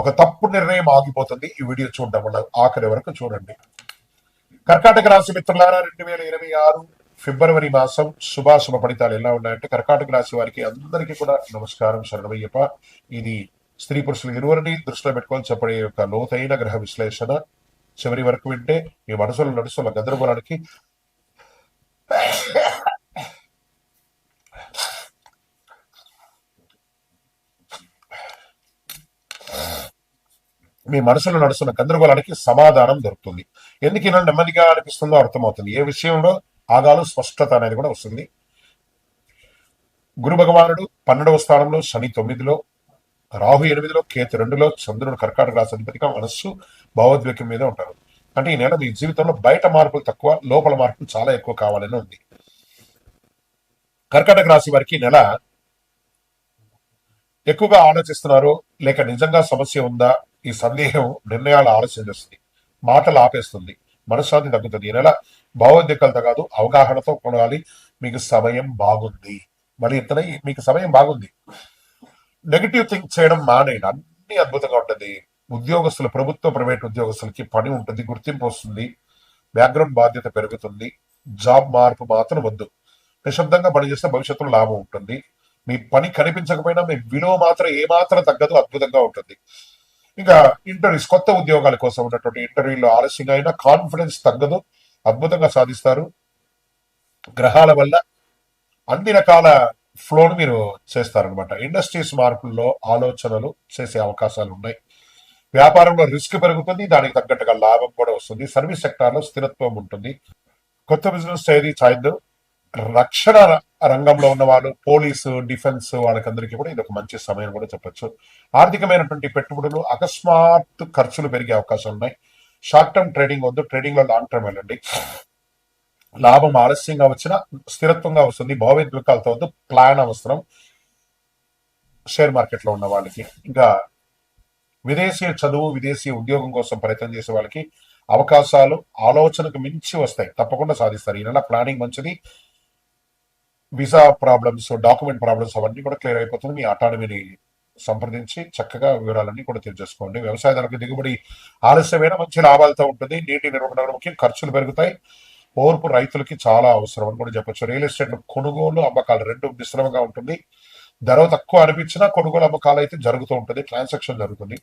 ఒక తప్పు నిర్ణయం ఆగిపోతుంది. ఈ వీడియో చూడడం వల్ల ఆఖరి వరకు చూడండి. కర్కాటక రాశి మిత్రులారా రెండు వేల ఇరవై ఆరు ఫిబ్రవరి మాసం శుభాశుభ ఫలితాలు ఎలా ఉన్నాయంటే కర్కాటక రాశి వారికి అందరికీ కూడా నమస్కారం శరణమయ్యప్ప. ఇది స్త్రీ పురుషులు ఇరువురిని దృష్టిలో పెట్టుకొని చెప్పడే యొక్క లోతైన గ్రహ విశ్లేషణ. చివరి వరకు వింటే మీ మనసులో నడుస్తున్న గందరగోళానికి మీ మనసులో నడుస్తున్న గందరగోళానికి సమాధానం దొరుకుతుంది. ఎందుకు ఇలా నెమ్మదిగా అనిపిస్తుందో అర్థమవుతుంది. ఏ విషయంలో ఆగాలు స్పష్టత అనేది కూడా వస్తుంది. గురు భగవానుడు పన్నెండవ స్థానంలో శని తొమ్మిదిలో రాహు ఎనిమిదిలో కేతు రెండులో చంద్రుడు కర్కాటక రాశి అధిపతిగా మనస్సు భావోద్వేగం మీద ఉంటారు. అంటే ఈ నెల మీ జీవితంలో బయట మార్పులు తక్కువ లోపల మార్పులు చాలా ఎక్కువ కావాలని ఉంది. కర్కాటక రాశి వారికి నెల ఎక్కువగా ఆలోచిస్తున్నారు లేక నిజంగా సమస్య ఉందా? ఈ సందేహం నిర్ణయాలు ఆలస్యం చేస్తుంది మాటలు ఆపేస్తుంది మనశ్శాంతి తగ్గుతుంది. ఈ నెల భావోద్వేగాలతో కాదు అవగాహనతో కొనాలి. మీకు సమయం బాగుంది. మళ్ళీ ఇతనే మీకు సమయం బాగుంది. నెగిటివ్ థింక్ చేయడం మానేయండి. అన్ని అద్భుతంగా ఉంటుంది. ఉద్యోగస్తులు ప్రభుత్వ ప్రైవేట్ ఉద్యోగస్తులకి పని ఉంటుంది గుర్తింపు వస్తుంది బ్యాక్గ్రౌండ్ బాధ్యత పెరుగుతుంది జాబ్ మార్పు మాత్రం వద్దు. నిశ్శబ్దంగా పనిచేస్తే భవిష్యత్తులో లాభం ఉంటుంది. మీ పని కనిపించకపోయినా మీ విలువ మాత్రం ఏమాత్రం తగ్గదు అద్భుతంగా ఉంటుంది. ఇంకా ఇంటర్వ్యూస్ కొత్త ఉద్యోగాల కోసం ఉన్నటువంటి ఇంటర్వ్యూలో ఆలస్యంగా అయినా కాన్ఫిడెన్స్ తగ్గదు అద్భుతంగా సాధిస్తారు. గ్రహాల వల్ల అన్ని రకాల ఫ్లోను మీరు చేస్తారనమాట ఇండస్ట్రీస్ మార్పుల్లో ఆలోచనలు చేసే అవకాశాలు ఉన్నాయి. వ్యాపారంలో రిస్క్ పెరుగుతుంది దానికి తగ్గట్టుగా లాభం కూడా వస్తుంది. సర్వీస్ సెక్టార్లో స్థిరత్వం ఉంటుంది. కొత్త బిజినెస్ ఏది చాయిద్దు. రక్షణ రంగంలో ఉన్న వాళ్ళు పోలీసు డిఫెన్స్ వాళ్ళకందరికీ కూడా ఇది ఒక మంచి సమయం కూడా చెప్పొచ్చు. ఆర్థికమైనటువంటి పెట్టుబడులు అకస్మాత్ ఖర్చులు పెరిగే అవకాశాలు ఉన్నాయి. షార్ట్ టర్మ్ ట్రేడింగ్ వద్దు ట్రేడింగ్లో లాంగ్ టర్మ్ వెళ్ళండి. లాభం ఆలస్యంగా వచ్చినా స్థిరత్వంగా వస్తుంది భావోద్వేగాలతో వద్దు ప్లాన్ అవసరం. షేర్ మార్కెట్లో ఉన్న వాళ్ళకి ఇంకా విదేశీ చదువు విదేశీ ఉద్యోగం కోసం ప్రయత్నం చేసే వాళ్ళకి అవకాశాలు ఆలోచనకు మించి వస్తాయి. తప్పకుండా సాధిస్తారు. ఈ నెల ప్లానింగ్ మంచిది. వీసా ప్రాబ్లమ్స్ డాక్యుమెంట్ ప్రాబ్లమ్స్ అవన్నీ కూడా క్లియర్ అయిపోతుంది. మీ అటానమీని సంప్రదించి చక్కగా వివరాలన్నీ కూడా తెలియజేసుకోండి. వ్యవసాయదారులకు దిగుబడి ఆలస్యమైన మంచి లాభాలతో ఉంటుంది. నీటి నిర్వహణ ముఖ్యం ఖర్చులు పెరుగుతాయి. ఓర్పు రైతులకి చాలా అవసరం అని కూడా చెప్పొచ్చు. రియల్ ఎస్టేట్ కొనుగోలు అమ్మకాలు రెండు మిశ్రమంగా ఉంటుంది. ధర తక్కువ అనిపించినా కొనుగోలు అమ్మకాలు అయితే జరుగుతూ ఉంటుంది. ట్రాన్సాక్షన్ జరుగుతుంది.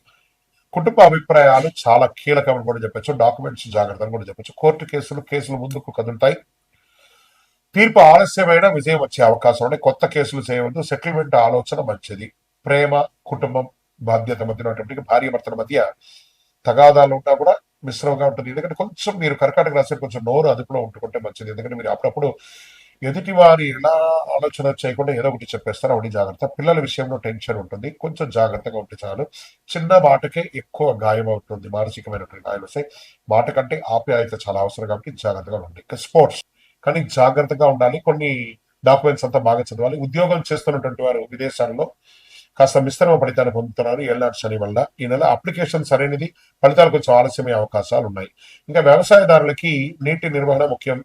కుటుంబ అభిప్రాయాలు చాలా కీలకమని కూడా చెప్పొచ్చు. డాక్యుమెంట్స్ జాగ్రత్తగా కూడా చెప్పొచ్చు. కోర్టు కేసులు కేసులు ముందుకు కదులుతాయి. తీర్పు ఆలస్యమైన విజయం వచ్చే అవకాశం ఉంది. కొత్త కేసులు చేయవద్దు. సెటిల్మెంట్ ఆలోచన మంచిది. ప్రేమ కుటుంబం బాధ్యత మధ్య ఉన్నటువంటి భార్య భర్తల మధ్య తగాదాలు ఉన్నా కూడా మిశ్రమంగా ఉంటుంది. ఎందుకంటే కొంచెం మీరు కర్కాటక రాశి కొంచెం నోరు అదుపులో ఉంటుకుంటే మంచిది. ఎందుకంటే మీరు అప్పుడప్పుడు ఎదుటి వారి ఎలా ఆలోచన చేయకుండా ఏదో ఒకటి చెప్పేస్తారు. ఒకటి జాగ్రత్త. పిల్లల విషయంలో టెన్షన్ ఉంటుంది. కొంచెం జాగ్రత్తగా ఉంటే చాలు. చిన్న మాటకే ఎక్కువ గాయం అవుతుంది. మానసికమైనటువంటి గాయం వస్తాయి. మాట కంటే ఆప్యాయత చాలా అవసరం కాబట్టి జాగ్రత్తగా ఉండండి. ఇంకా స్పోర్ట్స్. కానీ జాగ్రత్తగా ఉండాలి. కొన్ని డాక్యుమెంట్స్ అంతా బాగా చదవాలి. ఉద్యోగం చేస్తున్నటువంటి వారు విదేశాల్లో కాస్త మిశ్రమ ఫలితాలు పొందుతున్నారు ఎల్ఆర్ శని వల్ల. ఈ నెల అప్లికేషన్ సరైనది. ఫలితాలు కొంచెం ఆలస్యమయ్యే అవకాశాలు ఉన్నాయి. ఇంకా వ్యవసాయదారులకి నీటి నిర్వహణ ముఖ్యం.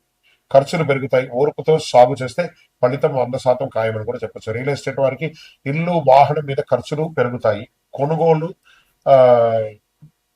ఖర్చులు పెరుగుతాయి. ఓర్పుతో సాగు చేస్తే ఫలితం వంద శాతం ఖాయమని కూడా చెప్పచ్చు. రియల్ ఎస్టేట్ వారికి ఇల్లు వాహనం మీద ఖర్చులు పెరుగుతాయి. కొనుగోలు ఆ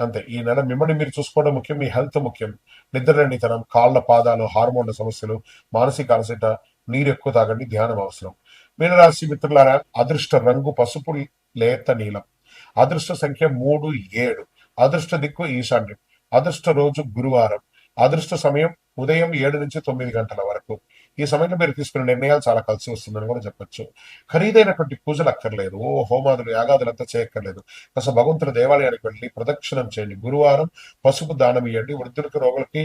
అంతే. ఈ నెల మిమ్మల్ని మీరు చూసుకోవడం ముఖ్యం మీ హెల్త్ ముఖ్యం. నిద్రలేనితనం కాళ్ళ పాదాలు హార్మోన్ల సమస్యలు మానసిక అలసట నీరు ఎక్కువ తాగండి ధ్యానం అవసరం. మీనరాశి మిత్రులారా అదృష్ట రంగు పసుపు లేత నీలం. అదృష్ట సంఖ్య మూడు ఏడు. అదృష్ట దిక్కు ఈశాన్యం. అదృష్ట రోజు గురువారం. అదృష్ట సమయం ఉదయం ఏడు నుంచి తొమ్మిది గంటల వరకు. ఈ సమయంలో మీరు తీసుకునే నిర్ణయాలు చాలా కలిసి వస్తుందని కూడా చెప్పొచ్చు. ఖరీదైనటువంటి పూజలు అక్కర్లేదు. ఓ హోమాదులు యాగాదులు అంతా చేయక్కర్లేదు. కాస్త భగవంతుల దేవాలయానికి వెళ్ళి ప్రదక్షిణం చేయండి. గురువారం పసుపు దానం ఇవ్వండి వృద్ధులకు రోగులకి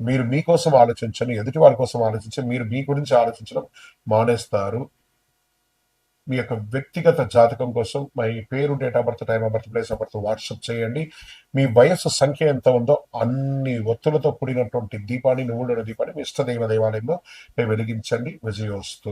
మీరు మీకోసం ఆలోచించండి ఎదుటి వారి కోసం ఆలోచించి మీరు మీ గురించి ఆలోచించడం మానేస్తారు. మీ యొక్క వ్యక్తిగత జాతకం కోసం మీ పేరు date of birth time of birth place of birth WhatsApp చేయండి. మీ వయస్సు సంఖ్య ఎంత ఉందో అన్ని ఒత్తులతో కూడినటువంటి దీపాన్ని నువ్వుల దీపాన్ని మీ ఇష్టదైవ దేవాలయంలో మేము వెలిగించండి. విజయోస్తు.